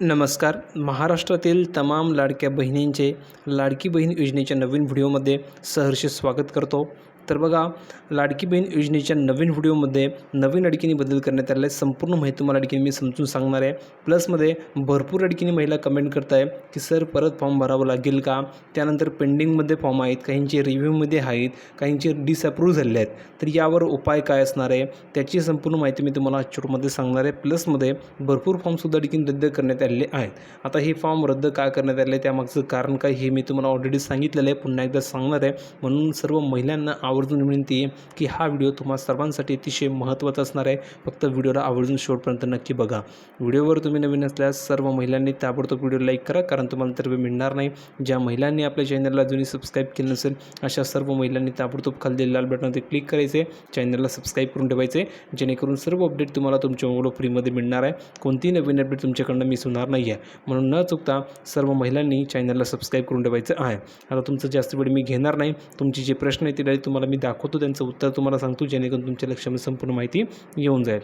नमस्कार. महाराष्ट्रातील तमाम लाडक्या बहिणींचे लाडकी बहीण योजनेच्या नवीन व्हिडिओमध्ये सहर्ष स्वागत करतो. तर बघा लाडकी बहीण योजनेच्या नवीन व्हिडिओमध्ये नवीन अडकीने बदल करण्यात आलेला आहे संपूर्ण माहिती तुम्हाला अडकीने मी समजून सांगणार आहे. प्लसमध्ये भरपूर अडकीने महिला कमेंट करत आहे की सर परत फॉर्म भरावं लागेल का? त्यानंतर पेंडिंगमध्ये फॉर्म आहेत काहींचे रिव्ह्यूमध्ये आहेत काहींचे डिसअप्रूव्ह झालेले आहेत. तर यावर उपाय काय असणार आहे? त्याची संपूर्ण माहिती मी तुम्हाला आजच्या सांगणार आहे. प्लसमध्ये भरपूर फॉर्मसुद्धा देखील रद्द करण्यात आलेले आहेत. आता हे फॉर्म रद्द का करण्यात आले त्यामागचं कारण काय हे मी तुम्हाला ऑलरेडी सांगितलेलं आहे. पुन्हा एकदा सांगणार आहे. म्हणून सर्व महिलांना आवर्जून विनंती आहे की हा व्हिडिओ तुम्हा सर्वांसाठी अतिशय महत्त्वाचा असणार आहे. फक्त व्हिडिओला आवर्जून शेवटपर्यंत नक्की बघा. व्हिडिओवर तुम्ही नवीन असल्यास सर्व महिलांनी ताबडतोब व्हिडिओ लाईक करा कारण तुम्हाला तर मिळणार नाही. ज्या महिलांनी आपल्या चॅनलला अजूनही सबस्क्राईब केलं नसेल अशा सर्व महिलांनी ताबडतोब खाली लाल बटनवरती क्लिक करायचे चॅनलला सबस्क्राईब करून ठेवायचे जेणेकरून सर्व अपडेट तुम्हाला तुमच्या मोबाईल फ्रीमध्ये मिळणार आहे. कोणतीही नवीन अपडेट तुमच्याकडनं मिस होणार नाही आहे म्हणून न चुकता सर्व महिलांनी चॅनलला सबस्क्राईब करून ठेवायचं आहे. आता तुमचं जास्त वेळ मी घेणार नाही. तुमचे जे प्रश्न आहेत ते तुम्हाला मी दाखवतो त्यांचं उत्तर तुम्हाला सांगतो जेणेकरून तुमच्या लक्षामध्ये संपूर्ण माहिती येऊन जाईल.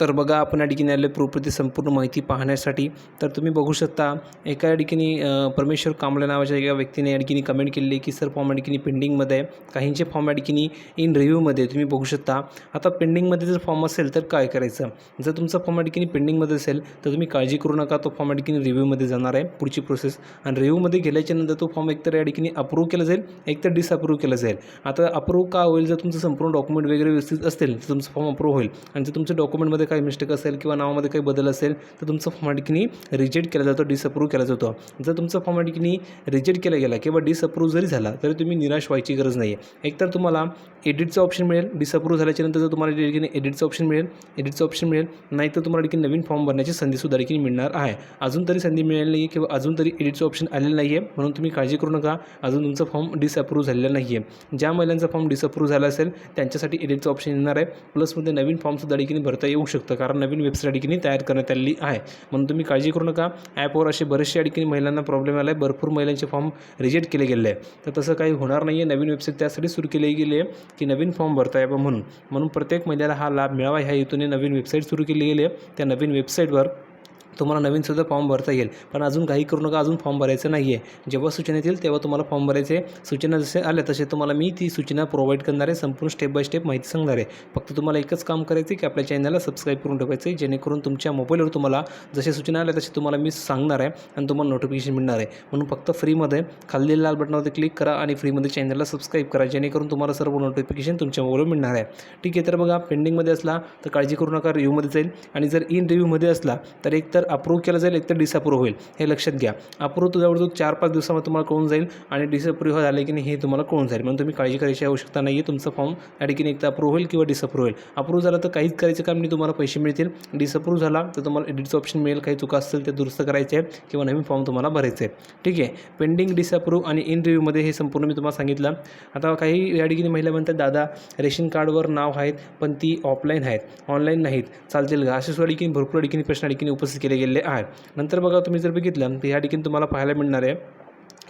तर बघा आपण या ठिकाणी आले प्रोप्रती संपूर्ण माहिती पाहण्यासाठी. तर तुम्ही बघू शकता एका या ठिकाणी परमेश्वर कांबळे नावाच्या एका व्यक्तीने या ठिकाणी कमेंट केली की सर फॉर्म या ठिकाणी पेंडिंगमध्ये आहे. काहींचे फॉर्म या ठिकाणी इन रिव्ह्यूमध्ये तुम्ही बघू शकता आता पेंडिंगमध्ये जर फॉर्म असेल तर काय करायचं? जर तुमचा फॉर्म या ठिकाणी पेंडिंगमध्ये असेल तर तुम्ही काळजी करू नका. तो फॉर्म या ठिकाणी रिव्ह्यूमध्ये जाणार आहे पुढची प्रोसेस आणि रिव्ह्यूमध्ये गेल्याच्यानंतर तो फॉर्म एकतर या ठिकाणी अप्रूव्ह केला जाईल एकतर डिसअप्रूव्ह केला जाईल. आता अप्रूव्ह का होईल? जर तुमचं संपूर्ण डॉक्युमेंट वगैरे व्यवस्थित असतील तर तुमचं फॉर्म अप्रूव्ह होईल. आणि जर तुमच्या डॉक्युमेंटमध्ये काही मिस्टेक असेल किंवा नावामध्ये काही बदल असेल तर तुमचं फॉर्म रिजेक्ट केला जातो डिसअप्रूव्ह केला जातो. जर तुमचा फॉर्म रिजेक्ट केला गेला किंवा डिसअप्रूव्ह जरी झाला तरी तुम्ही निराश व्हायची गरज नाही आहे एकतर तुम्हाला एडिटचं ऑप्शन मिळेल डिसअप्रूव्ह झाल्याच्यानंतर जर तुम्हाला या ठिकाणी एडिटचं ऑप्शन मिळेल एडिटचं ऑप्शन मिळेल नाही तर तुम्हाला ठिकाणी नवीन फॉर्म भरण्याची संधीसुद्धा ठिकाणी मिळणार आहे. अजून तरी संधी मिळाली नाही आहे किंवा अजून तरी एडिटचं ऑप्शन आलेलं नाही आहे म्हणून तुम्ही काळजी करू नका. अजून तुमचा फॉर्म डिसअप्रूव्ह झालेला नाही आहे ज्या महिलांचा फॉर्म डिसअप्रूव्ह झाला असेल त्यांच्यासाठी एडिटचं ऑप्शन येणार आहे. प्लसमध्ये नवीन फॉर्मसुद्धा ठिकाणी भरता येऊ शकतं कारण नवीन वेबसाईट अडकिनी तयार करण्यात आलेली आहे. म्हणून तुम्ही काळजी करू नका. ॲपवर असे बरेचसे ठिकाणी महिलांना प्रॉब्लेम आला आहे भरपूर महिलांचे फॉर्म रिजेक्ट केले गेले आहे. तर तसं काही होणार नाही आहे नवीन वेबसाईट त्यासाठी सुरू केली गेली आहे की नवीन फॉर्म भरता यावं म्हणून. म्हणून प्रत्येक महिलेला हा लाभ मिळावा. ह्या हेतूने नवीन वेबसाईट सुरू केली गेली आहे. त्या नवीन वेबसाईटवर तुम्हाला नवीनसुद्धा फॉर्म भरता येईल. पण अजून काही करू नका अजून फॉर्म भरायचं नाही आहे जेव्हा सूचना येतील तेव्हा तुम्हाला फॉर्म भरायचे. सूचना जसे आल्या तसे तुम्हाला मी ती सूचना प्रोव्हाइड करणार आहे. संपूर्ण स्टेप बाय स्टेप माहिती सांगणार आहे. फक्त तुम्हाला एकच काम करायचं आहे की आपल्या चॅनलला सबस्क्राईब करून ठेवायचं आहे जेणेकरून तुमच्या मोबाईलवर तुम्हाला जसे सूचना आल्या तसे तुम्हाला मी सांगणार आहे आणि तुम्हाला नोटिफिकेशन मिळणार आहे. म्हणून फक्त फ्रीमध्ये खाली लाल बटनावरती क्लिक करा आणि फ्रीमध्ये चॅनलला सबस्क्राईब करा. जेणेकरून तुम्हाला सर्व नोटिफिकेशन तुमच्या मोबाईलवर मिळणार आहे. ठीक आहे तर बघा पेंडिंगमध्ये असला तर काळजी करू नका रिव्ह्यूमध्ये जाईल. आणि जर इन रिव्ह्यूमध्ये असला तर एक जर अप्रूव्ह केलं जाईल एक तर डिसअप्रूव्ह होईल. हे लक्षात घ्या. अप्रूव्ह जवळजवळ चार पाच दिवसामध्ये तुम्हाला कळून जाईल आणि डिसअप्रूव्ह झाले की नाही हे तुम्हाला कळून जाईल. म्हणून तुम्ही काळजी करायची आवश्यकता नाही आहे तुमचा फॉर्म या ठिकाणी एक तर अप्रूव्ह होईल किंवा डिसअप्रूव्ह होईल. अप्रूव्ह झाला तर काहीच करायचं काम नाही तुम्हाला पैसे मिळतील. डिसअप्रूव्ह झाला तर तुम्हाला एडिटचं ऑप्शन मिळेल. काही चुका असतील ते दुरुस्त करायचे आहे किंवा नवीन फॉर्म तुम्हाला भरायचे आहे ठीक आहे? पेंडिंग डिसअप्रूव्ह आणि इन रिव्ह्यूमध्ये हे संपूर्ण मी तुम्हाला सांगितलं. आता काही या ठिकाणी महिला म्हणतात दादा रेशन कार्डवर नाव आहेत पण ती ऑफलाईन आहेत. ऑनलाईन नाहीत. चालतील का? असे सुद्धा ठिकाणी भरपूर ठिकाणी प्रश्न ठिकाणी उपस्थित केले गेलेले आहे नंतर बघा तुम्ही जर बघितलं तर ह्या ठिकाणी तुम्हाला पाहायला मिळणार आहे.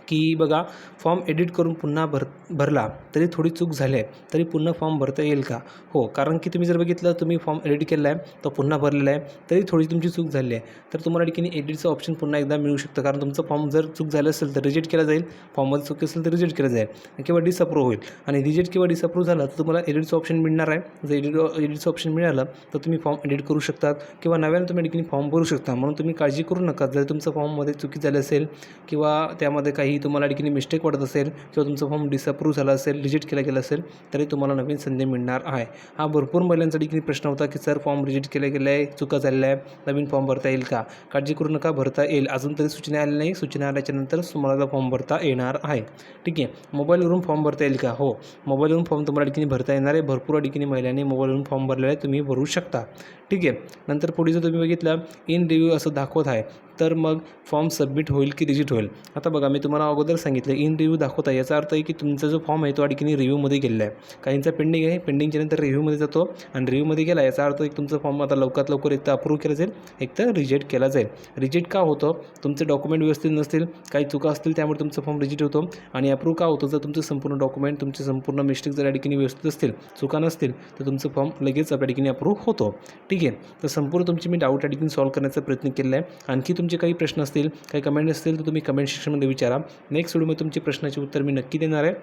की बघा फॉर्म एडिट करून पुन्हा भर भरला तरी थोडी चूक झाली आहे. तरी पुन्हा फॉर्म भरता येईल का? हो कारण की तुम्ही जर बघितलं तुम्ही फॉर्म एडिट केला आहे तो पुन्हा भरलेला आहे तरी थोडी तुमची चूक झाली आहे. तर तुम्हाला ठिकाणी एडिटचं ऑप्शन पुन्हा एकदा मिळू शकतं कारण तुमचं फॉर्म जर चूक झालं असेल तर रिजेक्ट केला जाईल. फॉर्ममध्ये चूक असेल तर रिजेक्ट केला जाईल. किंवा डिसअप्रूव्ह होईल. आणि रिजेक्ट किंवा डिसअप्रूव्ह झाला तर तुम्हाला एडिटचं ऑप्शन मिळणार आहे. जर एडिट एडिटचं ऑप्शन मिळालं तर तुम्ही फॉर्म एडिट करू शकतात. किंवा नव्यानं तुम्ही ठिकाणी फॉर्म भरू शकता. म्हणून तुम्ही काळजी करू नका. जर तुमचं फॉर्ममध्ये चुकी झाली असेल किंवा त्यामध्ये काही तुम्हाला ठिकाणी मिस्टेक वाटत असेल किंवा तुमचं फॉर्म डिसअप्रूव्ह झाला असेल रिजेक्ट केला गेला असेल तरी तुम्हाला नवीन संधी मिळणार आहे. हा भरपूर महिलांचा ठिकाणी प्रश्न होता की सर फॉर्म रिजेक्ट केला गेला आहे चुका झालेल्या आहे नवीन फॉर्म भरता येईल का? काळजी करू नका भरता येईल. अजून तरी सूचना आली नाही. सूचना आल्याच्यानंतर तुम्हाला फॉर्म भरता येणार आहे. ठीक आहे. मोबाईलवरून फॉर्म भरता येईल का? हो. मोबाईलवरून फॉर्म तुम्हाला ठिकाणी भरता येणार आहे. भरपूर ठिकाणी महिलांनी मोबाईलवरून फॉर्म भरलेला आहे तुम्ही भरू शकता. ठीक आहे. नंतर पुढे जर तुम्ही बघितलं इन रिव्ह्यू असं दाखवत आहे. तर मग फॉर्म सबमिट होईल की रिजेक्ट होईल. आता बघा मी तुम्हाला अगोदर सांगितलं इन रिव्ह्यू दाखवता. याचा अर्थ आहे की तुमचा जो फॉर्म आहे तो आणखी रिव्ह्यूमध्ये गेलेला आहे. काहींचा पेंडिंग आहे पेंडिंगच्या नंतर रिव्ह्यूमध्ये जातो. आणि रिव्ह्यूमध्ये गेला याचा अर्थ एक तुमचा फॉर्म आता लवकरात लवकर एक तर अप्रूव्ह केला जाईल एक तर रिजेक्ट केला जाईल. रिजेक्ट का होतं? तुमचे डॉक्युमेंट व्यवस्थित नसतील काही चुका असतील त्यामुळे तुमचा फॉर्म रिजेक्ट होतो. आणि अप्रूव्ह का होतं? जर तुमचं संपूर्ण डॉक्युमेंट तुमचे संपूर्ण मिस्टेक जर या ठिकाणी व्यवस्थित असतील चुका नसतील तर तुमचं फॉर्म लगेच आपल्या ठिकाणी अप्रूव्ह होतो. ठीक आहे? तर संपूर्ण तुमची मी डाऊट या ठिकाणी सॉल्व्ह करण्याचा प्रयत्न केला आहे. आणखी तुमचे काही प्रश्न असतील काही कमेंट असतील तर तुम्ही कमेंट सेक्शनमध्ये विचारा. नेक्स्ट व्हिडिओमध्ये तुमचे प्रश्नाचे उत्तर मी नक्की देणार आहे.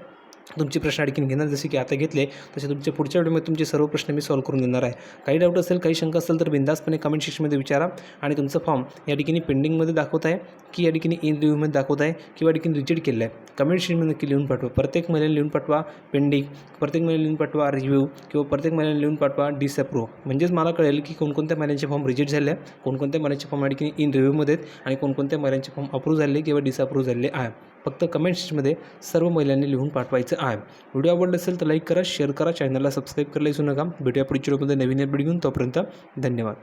तुमचे प्रश्न आणखीन घेणार. जसे की आता घेतले तसे तुमच्या पुढच्या व्हिडिओमध्ये तुमचे सर्व प्रश्न मी सॉल्व्ह करून देणार आहे. काही डाऊट असेल काही शंका असेल तर बिंदासपणे कमेंट सेक्शनमध्ये विचारा. आणि तुमचं फॉर्म या ठिकाणी पेंडिंगमध्ये दाखवत आहे की या ठिकाणी इन रिव्ह्यूमध्ये दाखवत आहे किंवा या ठिकाणी रिजेक्ट केलं आहे. कमेंट सेक्शनमध्ये नक्की लिहून पाठवा. प्रत्येक महिन्याला लिहून पाठवा पेंडिंग प्रत्येक महिन्याला लिहून पाठवा रिव्ह्यू किंवा प्रत्येक महिन्याला लिहून पाठवा डिसअप्रूव्ह म्हणजेच मला कळेल की कोणकोणत्या महिन्यांचे फॉर्म रिजेक्ट झाले आहे कोणकोणत्या महिन्याचे फॉर्म या ठिकाणी इन रिव्ह्यूमध्ये आहेत आणि कोणकोणत्या महिन्यांचे फॉर्म अप्रूव्ह झाले किंवा डिसअप्रूव्ह झालेले आहे फक्त कमेंट्समध्ये सर्व महिलांनी लिहून पाठवायचं आहे. व्हिडिओ आवडला असेल तर लाईक करा शेअर करा चॅनलला सबस्क्राईब करायला विसरू नका. भेटूया पुढच्या व्हिडिओमध्ये नवीन अपडेट घेऊन तोपर्यंत धन्यवाद.